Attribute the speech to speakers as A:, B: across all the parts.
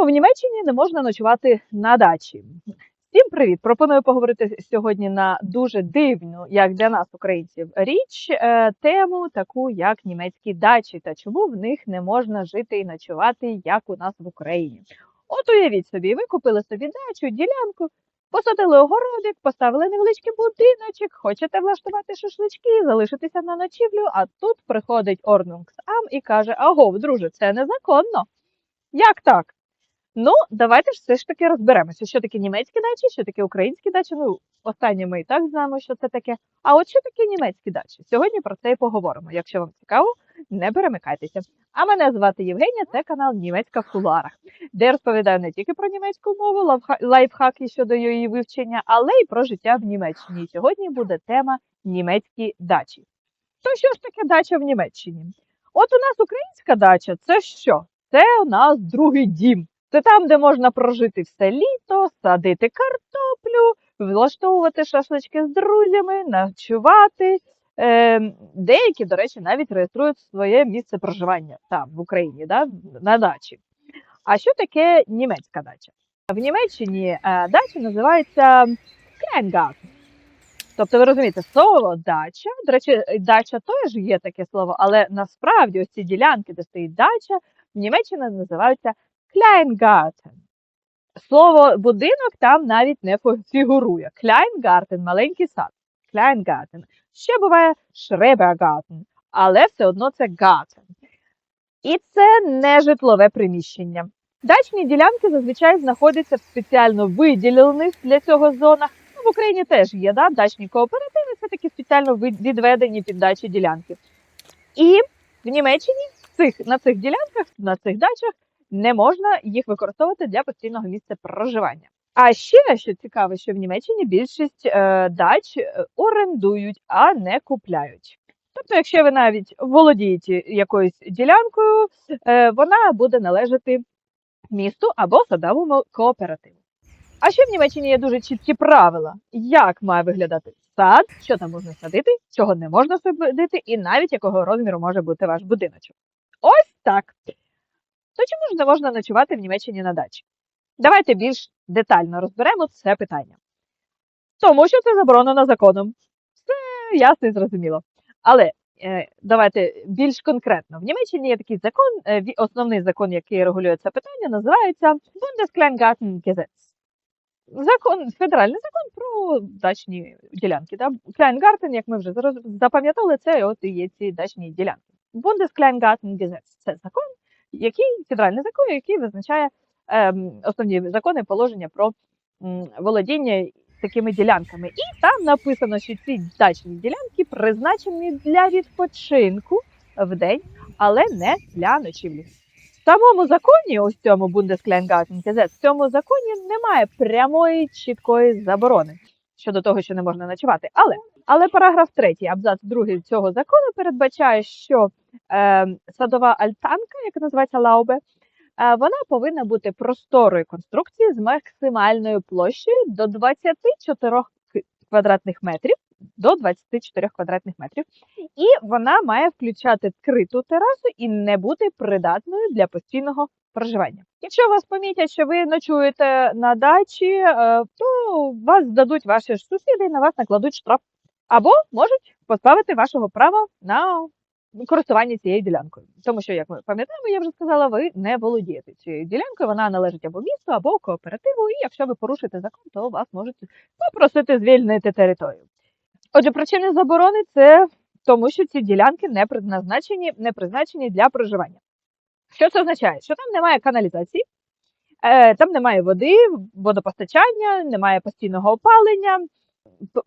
A: В Німеччині не можна ночувати на дачі? Всім привіт! Пропоную поговорити сьогодні на дуже дивну, як для нас, українців, річ, е, тему таку, як німецькі дачі, та чому в них не можна жити і ночувати, як у нас в Україні. От уявіть собі, ви купили собі дачу, ділянку, посадили огородик, поставили невеличкий будиночок, хочете влаштувати шашлички, залишитися на ночівлю, а тут приходить Орнунгсам і каже: Аго, друже, це незаконно. Як так? Ну, давайте ж все ж таки розберемося, що таке німецькі дачі, що таке українські дачі. Ну, останнє ми і так знаємо, що це таке. А от що таке німецькі дачі? Сьогодні про це і поговоримо. Якщо вам цікаво, не перемикайтеся. А мене звати Євгенія, це канал Німецька в куларах, де я розповідаю не тільки про німецьку мову, лайфхаки щодо її вивчення, але й про життя в Німеччині. І Сьогодні буде тема німецькі дачі. То що ж таке дача в Німеччині? От у нас українська дача це що? Це у нас другий дім. Це там, де можна прожити все літо, садити картоплю, влаштовувати шашлички з друзями, ночувати. Е, деякі, до речі, навіть реєструють своє місце проживання там, в Україні, да, на дачі. А що таке німецька дача? В Німеччині е, дача називається Kleingarten. Тобто, ви розумієте, слово дача, до речі, дача теж є таке слово, але насправді ось ці ділянки, де стоїть дача, в Німеччині називаються Kleingarten. Слово будинок там навіть не фігурує. Kleingarten – маленький сад. Kleingarten. Ще буває Schrebergarten, але все одно це Garten. І це не житлове приміщення. Дачні ділянки зазвичай знаходяться в спеціально виділених для цього зонах. Ну, в Україні теж є да? дачні кооперативи, це такі спеціально відведені під дачі ділянки. І в Німеччині цих, на цих ділянках, на цих дачах не можна їх використовувати для постійного місця проживання. А ще що цікаво, що в Німеччині більшість е, дач е, орендують, а не купляють. Тобто, якщо ви навіть володієте якоюсь ділянкою, е, вона буде належати місту або садовому кооперативу. А ще в Німеччині є дуже чіткі правила, як має виглядати сад, що там можна садити, чого не можна садити, і навіть якого розміру може бути ваш будиночок. Ось так. То чому ж не можна ночувати в Німеччині на дачі? Давайте більш детально розберемо це питання. Тому що це заборонено законом. Все ясно і зрозуміло. Але е, давайте більш конкретно. В Німеччині є такий закон, е, основний закон, який регулює це питання, називається Bundeskleingartengesetz. Закон, федеральний закон про дачні ділянки. Да? Kleingarten, як ми вже запам'ятали, це от і є ці дачні ділянки. Bundeskleingartengesetz – це закон, який федеральний закон, який визначає ем, основні закони положення про володіння такими ділянками. І там написано, що ці дачні ділянки призначені для відпочинку в день, але не для ночівлі. В самому законі, ось цьому Bundeskleingartengesetz, в цьому законі немає прямої чіткої заборони щодо того, що не можна ночувати. Але, але параграф 3, абзац 2 цього закону передбачає, що е, садова альтанка, яка називається лаубе, е, вона повинна бути просторою конструкції з максимальною площею до 24 квадратних метрів. До 24 квадратних метрів, і вона має включати відкриту терасу і не бути придатною для постійного проживання. Якщо вас помітять, що ви ночуєте на дачі, е, то вас здадуть ваші ж сусіди і на вас накладуть штраф, або можуть позбавити вашого права на користування цією ділянкою. Тому що, як ми пам'ятаємо, я вже сказала, ви не володієте цією ділянкою. Вона належить або місту, або кооперативу. І якщо ви порушите закон, то вас можуть попросити звільнити територію. Отже, причини заборони це тому, що ці ділянки не призначені, не призначені для проживання. Що це означає? Що там немає каналізації, е, там немає води, водопостачання, немає постійного опалення.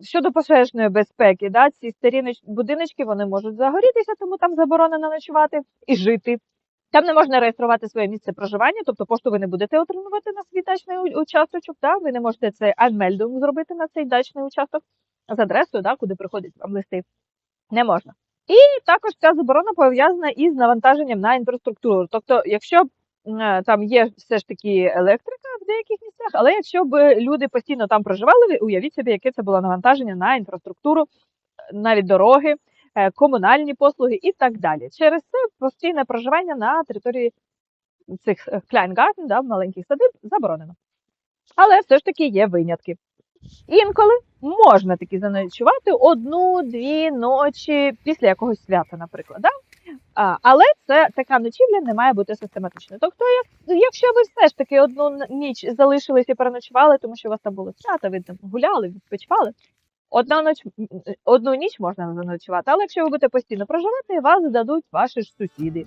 A: Щодо пожежної безпеки, да, ці старі будиночки вони можуть загорітися, тому там заборонено ночувати і жити. Там не можна реєструвати своє місце проживання, тобто пошту ви не будете отримувати на свій дачний участочок, да? ви не можете цей анмельдинг зробити на цей дачний участок з адресою, да, куди приходять вам листи. Не можна. І також ця заборона пов'язана із навантаженням на інфраструктуру. Тобто, якщо е, там є все ж таки електрика в деяких місцях, але якщо б люди постійно там проживали, уявіть собі, яке це було навантаження на інфраструктуру, навіть дороги, е, комунальні послуги і так далі. Через це постійне проживання на території цих е, Kleingarten, да, маленьких садиб, заборонено. Але все ж таки є винятки. Інколи можна таки заночувати одну-дві ночі після якогось свята, наприклад. Да? Але це така ночівля не має бути систематичною. Тобто, як, якщо ви все ж таки одну ніч залишились і переночували, тому що у вас там було свято, ви там гуляли, відпочивали. Одна ноч, одну ніч можна заночувати, але якщо ви будете постійно проживати, вас здадуть ваші ж сусіди.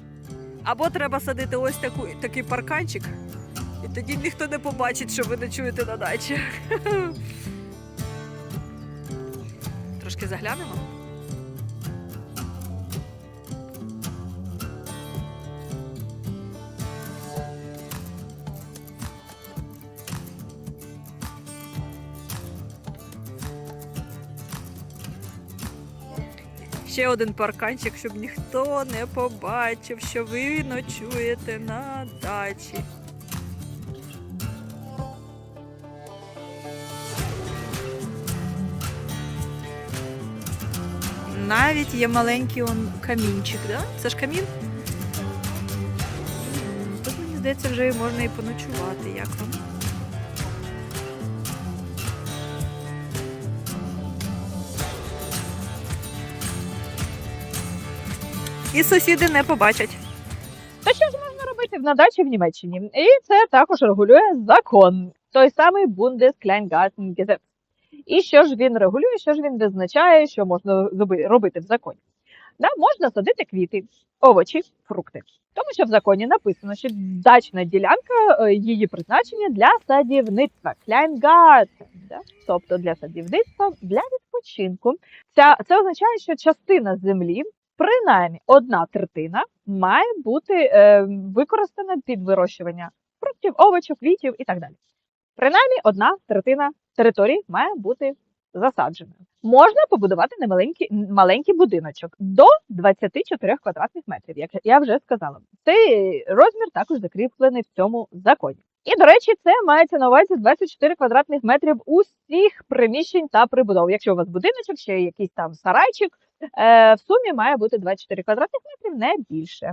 B: Або треба садити ось таку, такий парканчик, і тоді ніхто не побачить, що ви ночуєте на дачі. Трошки заглянемо. Ще один парканчик, щоб ніхто не побачив, що ви ночуєте на дачі. Навіть є маленький он камінчик, да? Це ж камін? Тут, мені здається, вже можна і поночувати. Як вам? І сусіди не побачать.
A: Та що ж можна робити на дачі в Німеччині? І це також регулює закон, той самий Bundeskleingartengesetz. І що ж він регулює, що ж він визначає, що можна робити в законі? Да, можна садити квіти, овочі, фрукти. Тому що в законі написано, що дачна ділянка, е, її призначення для садівництва, да? тобто для садівництва, для відпочинку. Ця, це означає, що частина землі принаймні одна третина має бути е, використана під вирощування фруктів, овочів, квітів і так далі. Принаймні одна третина території має бути засадженою. Можна побудувати немаленький маленький будиночок до 24 квадратних метрів, як я вже сказала. Цей розмір також закріплений в цьому законі. І, до речі, це мається на увазі 24 квадратних метрів усіх приміщень та прибудов. Якщо у вас будиночок, ще якийсь там сарайчик, Е, в сумі має бути 24 квадратних метрів, не більше.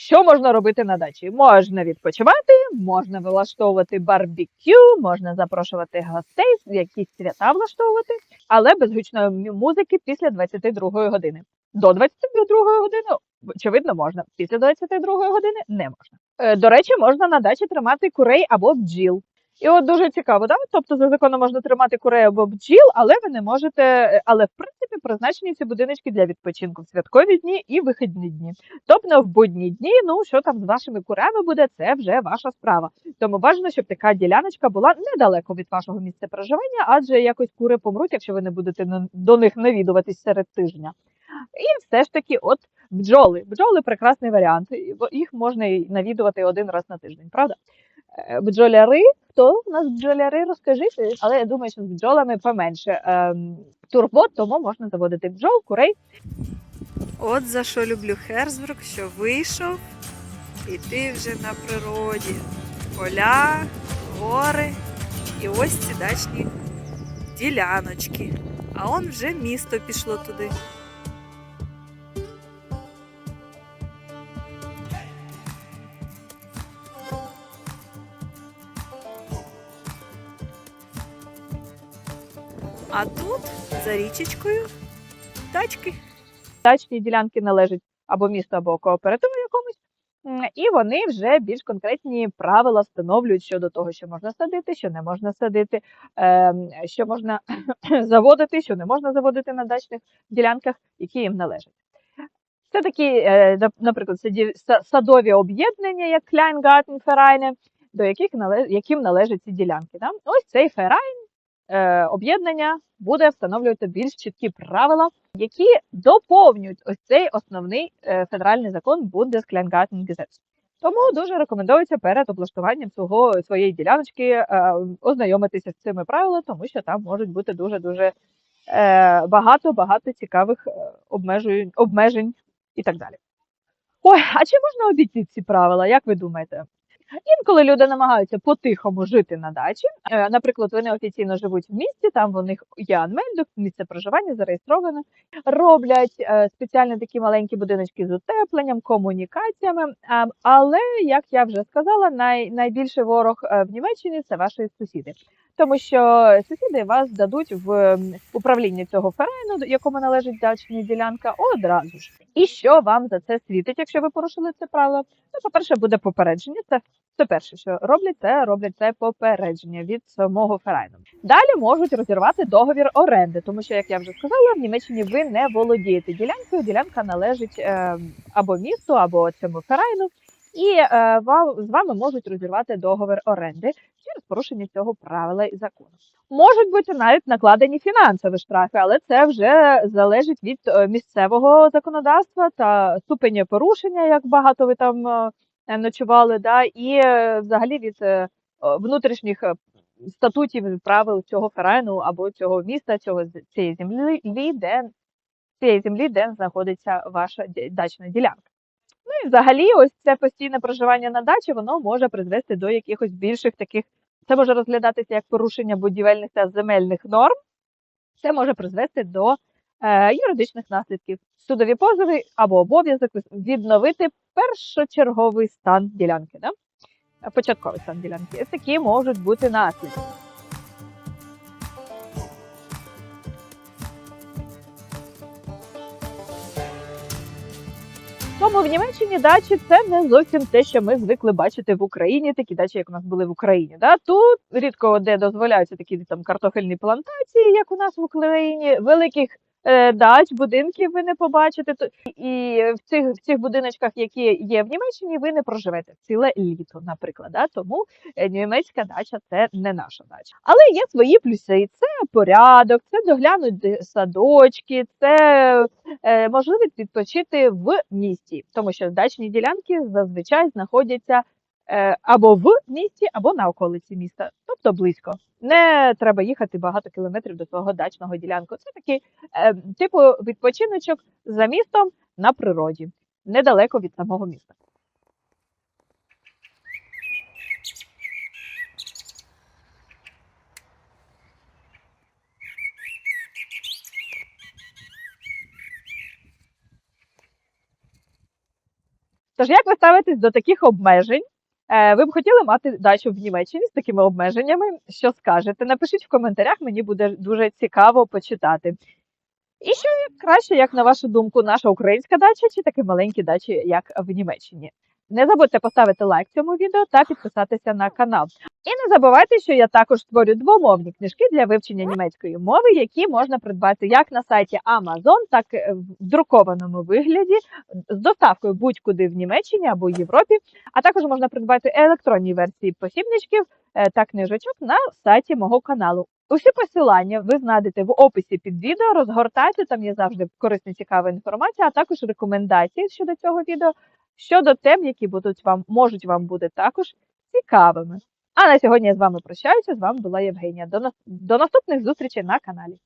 A: Що можна робити на дачі? Можна відпочивати, можна влаштовувати барбекю, можна запрошувати гостей, якісь свята влаштовувати, але без гучної музики після 22 години. До 22 години, очевидно, можна. Після 22 години не можна. Е, До речі, можна на дачі тримати курей або бджіл. І от дуже цікаво, да? Тобто за законом можна тримати курей або бджіл, але ви не можете. Але в принципі призначені ці будиночки для відпочинку в святкові дні і вихідні дні. Тобто в будні дні, ну що там з вашими курами буде, це вже ваша справа. Тому бажано, щоб така діляночка була недалеко від вашого місця проживання, адже якось кури помруть, якщо ви не будете до них навідуватись серед тижня. І все ж таки, от бджоли. Бджоли прекрасний варіант. Їх можна навідувати один раз на тиждень, правда? Е, Бджоляри, хто у нас бджоляри, розкажіть, але я думаю, що з бджолами поменше ем, турбот, тому можна заводити бджол, курей.
B: От за що люблю Херцбург, що вийшов, і ти вже на природі. Поля, гори і ось ці дачні діляночки. А он вже місто пішло туди. А тут за річечкою тачки.
A: Дачні ділянки належать або місту, або кооперативу якомусь. І вони вже більш конкретні правила встановлюють щодо того, що можна садити, що не можна садити, ем, що можна заводити, що не можна заводити на дачних ділянках, які їм належать. Це такі, е, наприклад, садові об'єднання, як Kleingartenvereine, до яких яким належать ці ділянки. Ось цей ферайн об'єднання буде встановлювати більш чіткі правила, які доповнюють ось цей основний е, федеральний закон Bundeskleingartengesetz. Тому дуже рекомендується перед облаштуванням свого своєї діляночки е, ознайомитися з цими правилами, тому що там можуть бути дуже дуже багато багато цікавих е, обмежень, обмежень і так далі. Ой, а чи можна обійти ці правила? Як ви думаєте? Інколи люди намагаються по-тихому жити на дачі. Е, Наприклад, вони офіційно живуть в місті, там у них є анмельдок, місце проживання зареєстроване. Роблять спеціально спеціальні такі маленькі будиночки з утепленням, комунікаціями. Але, як я вже сказала, най, найбільший ворог е, в Німеччині це ваші сусіди. Тому що сусіди вас дадуть в управління цього ферайну, якому належить дачна ділянка, одразу ж. І що вам за це світить, якщо ви порушили це правило? Ну, по-перше, буде попередження. Це це перше, що роблять, це роблять це попередження від самого ферайну. Далі можуть розірвати договір оренди, тому що, як я вже сказала, в Німеччині ви не володієте ділянкою. Ділянка належить е, або місту, або цьому ферайну. І е, з вами можуть розірвати договір оренди через порушення цього правила і закону. Можуть бути навіть накладені фінансові штрафи, але це вже залежить від е, місцевого законодавства та ступеня порушення, як багато ви там е, ночували, да, і взагалі від внутрішніх статутів правил цього ферайну або цього міста, цього цієї землі, де цієї землі, де знаходиться ваша дачна ділянка. Ну і взагалі, ось це постійне проживання на дачі, воно може призвести до якихось більших таких. Це може розглядатися як порушення будівельних та земельних норм. Це може призвести до е, юридичних наслідків. Судові позови або обов'язок відновити першочерговий стан ділянки, да? Е, початковий стан ділянки. Такі можуть бути наслідки. Тому в Німеччині дачі це не зовсім те, що ми звикли бачити в Україні, такі дачі, як у нас були в Україні. Да? Тут рідко де дозволяються такі там картофельні плантації, як у нас в Україні, великих дач, будинків ви не побачите. І в цих, в цих будиночках, які є в Німеччині, ви не проживете ціле літо, наприклад. Да? Тому е, німецька дача це не наша дача. Але є свої плюси. Це порядок, це доглянути садочки, це е, можливість відпочити в місті, тому що дачні ділянки зазвичай знаходяться е, або в місті, або на околиці міста, тобто близько. Не треба їхати багато кілометрів до свого дачного ділянку. Це такий е, типу відпочиночок за містом на природі, недалеко від самого міста. Тож, як ви ставитесь до таких обмежень? Е, Ви б хотіли мати дачу в Німеччині з такими обмеженнями? Що скажете? Напишіть в коментарях, мені буде дуже цікаво почитати. І що краще, як на вашу думку, наша українська дача чи такі маленькі дачі, як в Німеччині? Не забудьте поставити лайк цьому відео та підписатися на канал. І не забувайте, що я також створю двомовні книжки для вивчення німецької мови, які можна придбати як на сайті Amazon, так і в друкованому вигляді з доставкою будь-куди в Німеччині або Європі. А також можна придбати електронні версії посібничків е, та книжечок на сайті мого каналу. Усі посилання ви знайдете в описі під відео. Розгортайте, там є завжди корисна цікава інформація, а також рекомендації щодо цього відео, щодо тем, які будуть вам можуть вам бути також цікавими. А на сьогодні я з вами прощаюся. З вами була Євгенія. До, на... до наступних зустрічей на каналі.